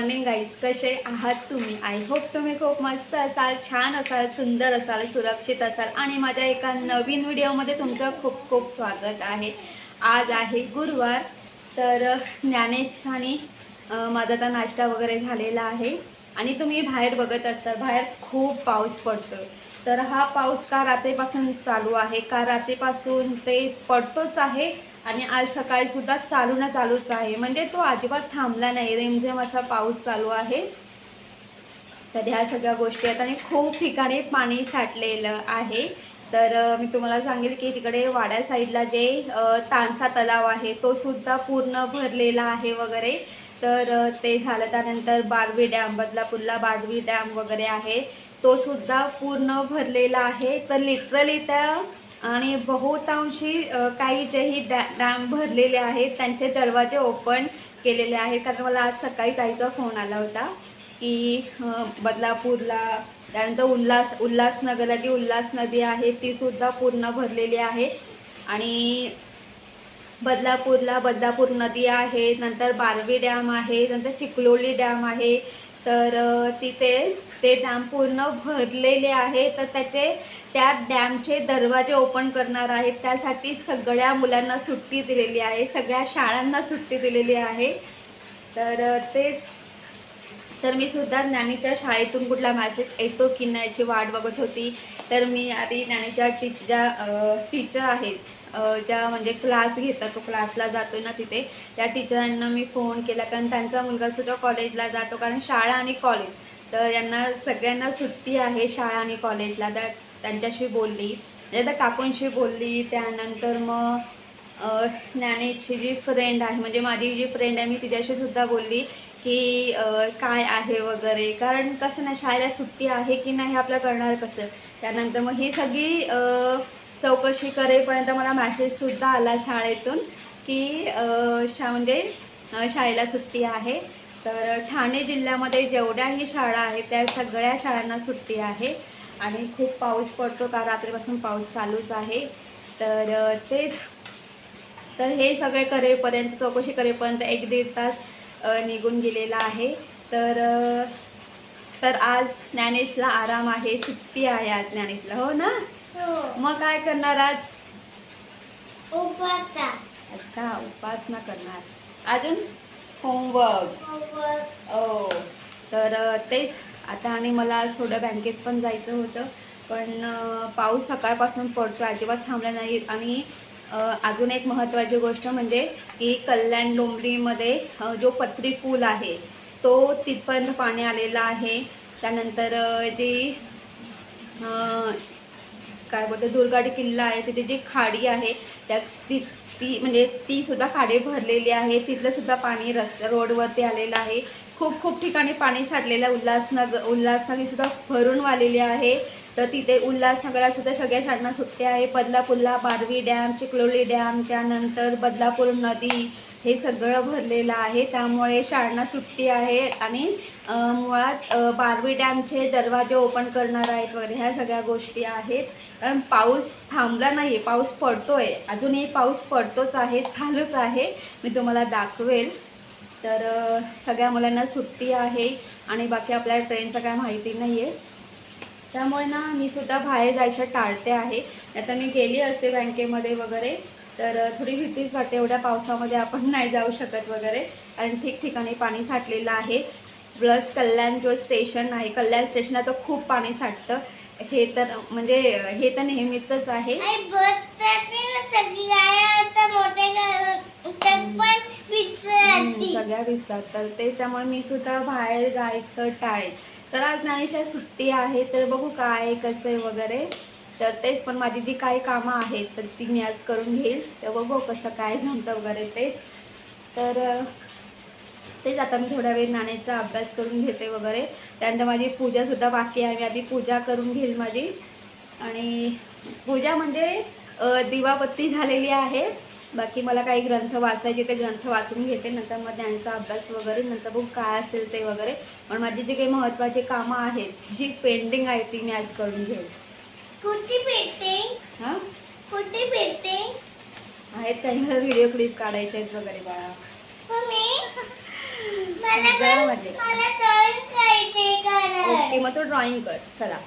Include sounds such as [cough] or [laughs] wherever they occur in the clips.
Morning guys कसे आहात तुम्ही? आय होप तुम्ही खूप मस्त असाल छान असाल सुंदर असाल सुरक्षित असाल. आणि माझ्या एका नवीन व्हिडिओमध्ये तुमचं खूप खूप स्वागत आहे. आज आहे गुरुवार तर ज्ञानेश आणि माझा आता नाश्ता वगैरे झालेला आहे. आणि तुम्ही बाहेर बघत असता बाहेर खूप पाऊस पडतो तर हा पाऊस का रात्रीपासून चालू आहे? का रात्रीपासून ते पडतोच आहे? आणि आज सकाळीसुद्धा चालू ना चालूच आहे. म्हणजे तो अजिबात थांबला नाही. रेमझेम असा पाऊस चालू आहे. तर ह्या सगळ्या गोष्टी आहेत आणि खूप ठिकाणी पाणी साठलेलं आहे. तर मी तुम्हाला सांगेल की तिकडे वाड्या साईडला जे तानसा तलाव आहे तो सुद्धा पूर्ण भरलेला आहे वगैरे. तर ते झालं त्यानंतर बारवी डॅम बदलापूरला बारवी डॅम वगैरे आहे. तो सुद्धा पूर्ण भरलेला आहे. तर लिटरली त्या आणि बहुतांशी काही जेही डॅ डॅम भरलेले आहेत त्यांचे दरवाजे ओपन केलेले आहेत. कारण मला आज सकाळी ताईचा फोन आला होता की बदलापूरला त्यानंतर उल्हास उल्हासनगरला जी उल्हास नदी आहे तीसुद्धा पूर्ण भरलेली आहे. आणि बदलापूरला बदलापूर नदी आहे नंतर बारवी डॅम आहे नंतर चिखलोली डॅम आहे. तर तिथे ते डॅम पूर्ण भरलेले आहे. तर त्याचे त्या डॅमचे दरवाजे ओपन करणार आहेत. त्यासाठी सगळ्या मुलांना सुट्टी दिलेली आहे. सगळ्या शाळांना सुट्टी दिलेली आहे. तर तेच. तर मी सुद्धा ज्ञानीच्या शाळेतून कुठला मॅसेज येतो की नाही याची वाट बघत होती. तर मी आधी ज्ञानीच्या टीच ज्या टीचर आहेत. ज्या म्हणजे क्लास घेतात. तो क्लासला जातो ना तिथे. त्या टीचरांना मी फोन केला. कारण त्यांचा मुलगासुद्धा कॉलेजला जातो. कारण शाळा आणि कॉलेज तर यांना सगळ्यांना सुट्टी आहे शाळा आणि कॉलेजला तर त्यांच्याशी बोलली. म्हणजे त्या काकूंशी बोलली त्यानंतर मग अ, ज्ञानेची जी फ्रेंड आहे म्हणजे माझी जी फ्रेंड आहे मी तिच्याशी सुद्धा बोलली की काय आहे वगैरे. कारण कसं नाही शाळेला सुट्टी आहे की नाही आपलं करणार कसं? त्यानंतर मग ही सगळी चौकशी करेपर्यंत मला मॅसेजसुद्धा आला शाळेतून की शा म्हणजे शाळेला सुट्टी आहे. तर ठाणे जिल्ह्यामध्ये जेवढ्याही शाळा आहेत त्या सगळ्या शाळांना सुट्टी आहे आणि खूप पाऊस पडतो. का रात्रीपासून पाऊस चालूच आहे. तर तेच. तर हे सगळे करेपर्यंत चौकशी करेपर्यंत एक दीड तास निघून गेलेला आहे. तर तर आज ज्ञानेशला आराम आहे सुट्टी आहे आज ज्ञानेशला. हो ना? मग काय करणार आज? उपाता अच्छा उपासना करणार. अजून? होमवर्क ओ तर तेच. आता आणि मला आज थोडं बँकेत पण जायचं होतं. पण पाऊस सकाळपासून पडतो अजिबात थांबला नाही. आणि अजून एक महत्त्वाची गोष्ट म्हणजे की कल्याण डोंबरीमध्ये जो पत्री पूल आहे तो तिथपर्यंत पाणी आलेलं आहे. त्यानंतर जी काय बोलते दुर्गाडी किल्ला आहे तिथे जी खाडी आहे त्या ती ती म्हणजे ती सुद्धा खाडी भरलेली आहे. तिथलं सुद्धा पाणी रस्त्या रोडवरती आलेलं आहे. खूप खूप ठिकाणी पाणी साठलेलं आहे. उल्हासनगर उल्हासनगरीसुद्धा भरून वालेली आहे. तर तिथे उल्हासनगरातसुद्धा सगळ्या शाळांना सुट्ट्या आहे. बदलापूरला बारवी डॅम चिखलोली डॅम त्यानंतर बदलापूर नदी हे सगळं भरलेलं आहे. त्यामुळे शाळांना सुट्टी आहे आणि मुळात बारवी डॅमचे दरवाजे ओपन करणार आहेत वगैरे ह्या सगळ्या गोष्टी आहेत. कारण पाऊस थांबला नाही आहे पाऊस आहे अजूनही पाऊस पडतोच आहे चालूच आहे. मी तुम्हाला दाखवेल. तर सगळ्या मुलांना सुट्टी आहे आणि बाकी आपल्याला ट्रेनचं काय माहिती नाही आहे त्यामुळे ना मी सुद्धा बाहेर जायचं टाळते आहे. आता मी गेली असते बँकेमध्ये वगैरे. तर थोडी भीतीच वाटते एवढ्या पावसामध्ये आपण [laughs] नाही जाऊ शकत वगैरे. कारण ठिकठिकाणी पाणी साठलेलं आहे. प्लस कल्याण जो स्टेशन आहे कल्याण स्टेशनला तर खूप पाणी साठतं. हे तर म्हणजे हे तर नेहमीचंच आहे. सगळ्या भिजतात तर तेच त्यामुळे मी सुद्धा बाहेर जायचं टाळेल तर आज नाहीशा सुट्टी आहे तर बघू काय कसं आहे वगैरे. तर तेच पण माझी जी काही कामं आहेत तर ती मी आज करून घेईल. तर बघू कसं काय जमतं वगैरे तेच. तर तेच आता मी थोड्या वेळ नाण्याचा अभ्यास करून घेते वगैरे. त्यानंतर माझी पूजासुद्धा बाकी आहे. मी आधी पूजा करून घेईल माझी. आणि पूजा म्हणजे दिवापत्ती दिवाबत्ती झालेली आहे. बाकी मला काही ग्रंथ वाचायचे ते ग्रंथ वाचून घेते नंतर मग त्यांचा अभ्यास वगैरे नंतर बघू काय असेल ते वगैरे. पण माझी जी काही महत्त्वाची कामं आहेत जी पेंडिंग आहे ती मी आज करून घेईल. कुठे भेटते हां? कुठे भेटते आहेत त्यांना व्हिडिओ क्लिप काढायचे आहेत वगैरे बाळा. ओके मग तू ड्रॉइंग कर चला.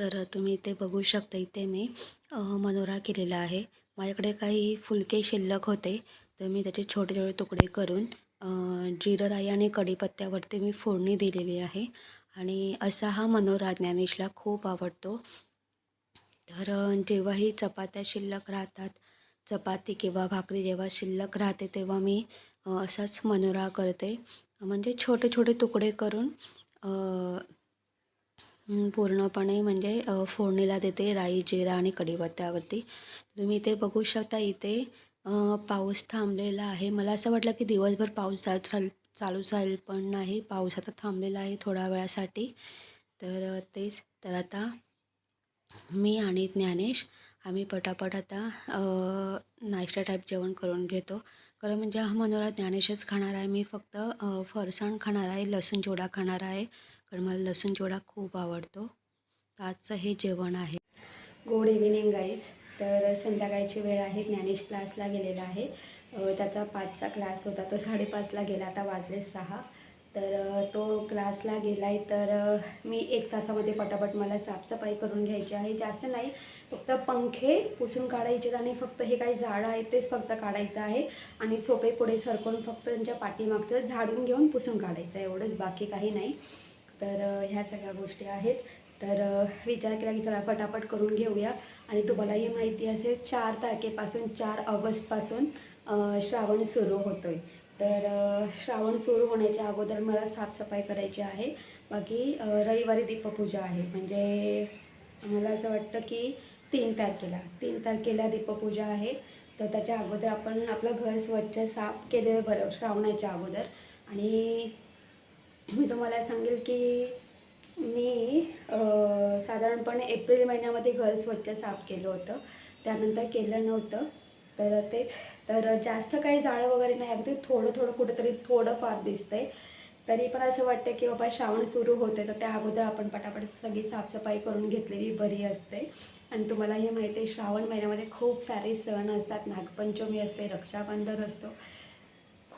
तर तुम्ही इथे बघू शकता इथे मी मनोरा केलेला आहे. माझ्याकडे काही फुलके शिल्लक होते तर मी त्याचे छोटे छोटे तुकडे करून अ, जिरं राई आणि कढीपत्त्यावरती मी फोडणी दिलेली आहे. आणि असा हा मनोरा ज्ञानेशला खूप आवडतो. तर जेव्हाही चपात्या शिल्लक राहतात चपाती किंवा भाकरी जेव्हा शिल्लक राहते तेव्हा मी असाच मनोरा करते. म्हणजे छोटे छोटे तुकडे करून पूर्णपणे म्हणजे फोडणीला देते राई जिरा आणि कढीपत्त्यावरती तुम्ही इथे बघू शकता इथे पाऊस थांबलेला आहे. मला असं वाटलं की दिवसभर पाऊस चाल राहील चालू राहील पण नाही. पाऊस आता थांबलेला आहे थोड्या वेळासाठी. तर तेच. तर आता मी आणि ज्ञानेश आम्ही पटापट आता नाश्ता टाईप जेवण करून घेतो. खरं म्हणजे हा मनोरा ज्ञानेशच खाणार आहे. मी फक्त फरसाण खाणार आहे लसूण चिवडा खाणार आहे. कारण मला लसूण चिवडा खूप आवडतो. तर आजचं हे जेवण आहे. Good evening guys. तर संध्याकाळची वेळ आहे. ज्ञानेश क्लासला गेलेला आहे. त्याचा पाचचा क्लास होता. तो साडेपाचला गेला. आता वाजले सहा. तर तो क्लासला गेला आहे तर मी एक तासामध्ये पटापट मला साफसफाई करून घ्यायची आहे. जास्त नाही. फक्त पंखे पुसून काढायचे आणि फक्त हे काही झाडं आहेत तेच फक्त काढायचं आहे. आणि सोपे पुढे सरकून फक्त त्यांच्या पाठीमागचं झाडून घेऊन पुसून काढायचं आहे. एवढंच. बाकी काही नाही. तर ह्या सगळ्या गोष्टी आहेत. तर विचार केला की चला पटापट करून घेऊया. आणि तुम्हालाही माहिती असेल चार तारखेपासून चार ऑगस्टपासून श्रावण सुरू होतो आहे तर श्रावण सुरू होण्याच्या अगोदर मला साफसफाई करायची आहे. बाकी रविवारी दीपपूजा आहे. म्हणजे मला असं वाटतं की तीन तारखेला तीन तारखेला दीपपूजा आहे. तर त्याच्या अगोदर आपण आपलं घर स्वच्छ साफ केलेलं बरं श्रावणाच्या अगोदर. आणि मी तुम्हाला सांगेल की मी साधारणपणे एप्रिल महिन्यामध्ये घर स्वच्छ साफ केलं होतं. त्यानंतर केलं नव्हतं. तर तेच तर जास्त काही जाळं वगैरे नाही. अगदी थोडं थोडं कुठंतरी थोडंफार दिसतं आहे तरी पण असं वाटतं की बाबा श्रावण सुरू होते तर त्या अगोदर आपण पटापट सगळी साफसफाई करून घेतलेली बरी असते. आणि तुम्हाला हे माहिती आहे श्रावण महिन्यामध्ये खूप सारे सण असतात. नागपंचमी असते रक्षाबंधन असतो.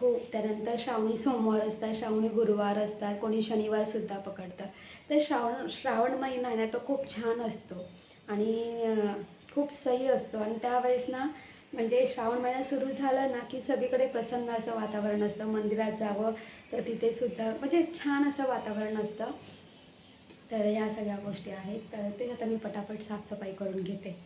खूप त्यानंतर श्रावणी सोमवार असतात श्रावणी गुरुवार असतात कोणी शनिवारसुद्धा पकडतात. तर श्रावण श्रावण महिना आहे ना तो खूप छान असतो आणि खूप सही असतो. आणि त्यावेळेस ना म्हणजे श्रावण महिना सुरू झाला ना की सगळीकडे प्रसन्न असं वातावरण असतं. मंदिरात जावं तर तिथेसुद्धा म्हणजे छान असं वातावरण असतं. तर या सगळ्या गोष्टी आहेत. तर ते आता मी पटापट साफसफाई करून घेते.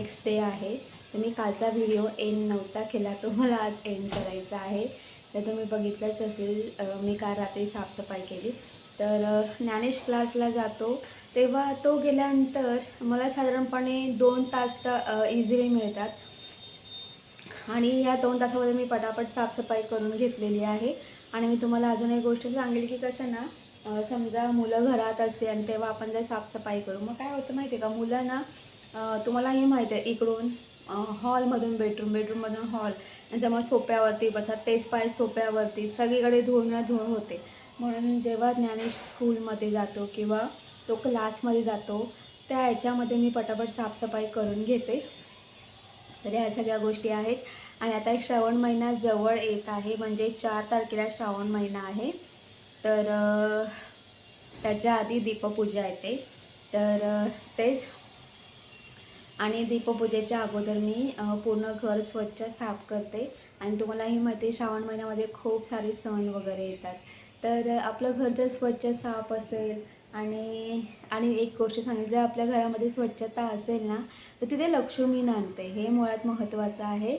नेक्स्ट डे आहे. तर मी कालचा व्हिडिओ एंड नव्हता केला तो मला आज एंड करायचा आहे. तर तुम्ही बघितलंच असेल मी काल रात्री साफसफाई केली. तर ज्ञानेश क्लासला जातो. तेव्हा तो गेल्यानंतर मला साधारणपणे दोन तास तर इझिली मिळतात. आणि ह्या दोन तासामध्ये मी पटापट साफसफाई करून घेतलेली आहे. आणि मी तुम्हाला अजून एक गोष्ट सांगेल की कसं ना समजा मुलं घरात असते आणि तेव्हा आपण जर साफसफाई करू मग काय होतं माहिती आहे का? मुलं ना तुम्हाला हे माहीत आहे इकडून हॉलमधून बेडरूम बेडरूममधून हॉल नंतर मग सोप्यावरती बसा तेच पाय सोप्यावरती सगळीकडे धुळणं धुळ होते. म्हणून जेव्हा ज्ञानेश स्कूलमध्ये जातो किंवा तो क्लासमध्ये जातो त्या ह्याच्यामध्ये मी पटापट साफसफाई करून घेते. तर ह्या सगळ्या गोष्टी आहेत. आणि आता श्रावण महिना जवळ येत आहे म्हणजे चार तारखेला श्रावण महिना आहे. तर त्याच्या आधी दीपपूजा येते. तर तेच आणि दीपपूजेच्या अगोदर मी पूर्ण घर स्वच्छ साफ करते. आणि तुम्हालाही माहिती आहे श्रावण महिन्यामध्ये खूप सारे सण वगैरे येतात. तर आपलं घर जर स्वच्छ साफ असेल आणि आणि एक गोष्ट सांगितली जर आपल्या घरामध्ये स्वच्छता असेल ना तर तिथे लक्ष्मी नांदते. हे मुळात महत्त्वाचं आहे.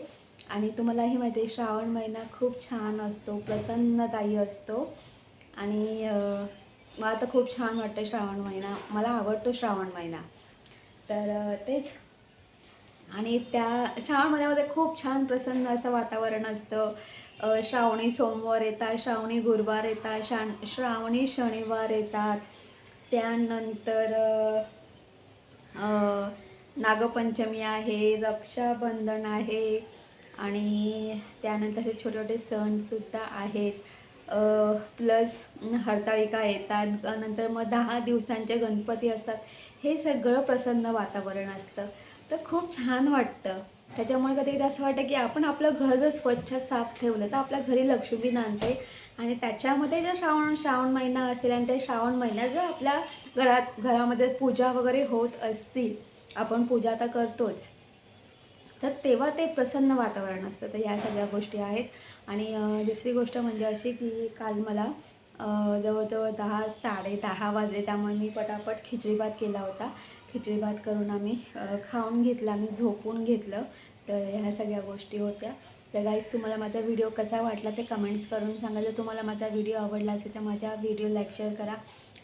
आणि तुम्हालाही माहिती आहे श्रावण महिना खूप छान असतो प्रसन्नदायी असतो. आणि मला तर खूप छान वाटतं श्रावण महिना. मला आवडतो श्रावण महिना. तर तेच. आणि त्या श्रावण महिन्यामध्ये खूप छान प्रसन्न असं वातावरण असतं. श्रावणी सोमवार येतात श्रावणी गुरुवार येतात शान श्रावणी शनिवार येतात. त्यानंतर नागपंचमी आहे रक्षाबंधन आहे आणि त्यानंतर असे छोटे छोटे सणसुद्धा आहेत. प्लस हरताळिका येतात नंतर मग दहा दिवसांचे गणपती असतात. हे सगळं प्रसन्न वातावरण असतं. तर खूप छान वाटतं. त्याच्यामुळे कधी कधी असं वाटतं की आपण आपलं घर जर स्वच्छ साफ ठेवलं तर आपल्या घरी लक्ष्मी नांदते. आणि त्याच्यामध्ये जर श्रावण श्रावण महिना असेल आणि त्या श्रावण महिन्यात जर आपल्या घरात घरामध्ये पूजा वगैरे होत असतील आपण पूजा तर करतोच तर तेव्हा ते प्रसन्न वातावरण असतं. तर या सगळ्या गोष्टी आहेत. आणि दुसरी गोष्ट म्हणजे अशी की काल मला जवळजवळ दहा साडे दहा वाजले त्यामुळे मी पटापट खिचडी भात केला होता. खिचडी भात करून आम्ही खाऊन घेतला आणि झोपून घेतलं. तर ह्या सगळ्या गोष्टी होत्या. तर गाईज तुम्हाला माझा व्हिडिओ कसा वाटला ते कमेंट्स करून सांगा. जर तुम्हाला माझा व्हिडिओ आवडला असेल तर माझ्या व्हिडिओ लाईक शेअर करा.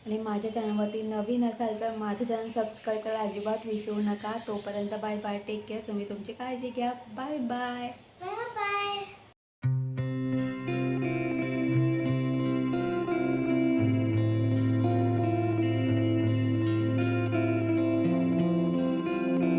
आणि माझ्या चॅनलवरती नवीन असाल तर माझं चॅनल सबस्क्राईब करा अजिबात विसरू नका. तोपर्यंत बाय बाय टेक केअर तुम्ही तुमची काळजी घ्या. Bye bye bye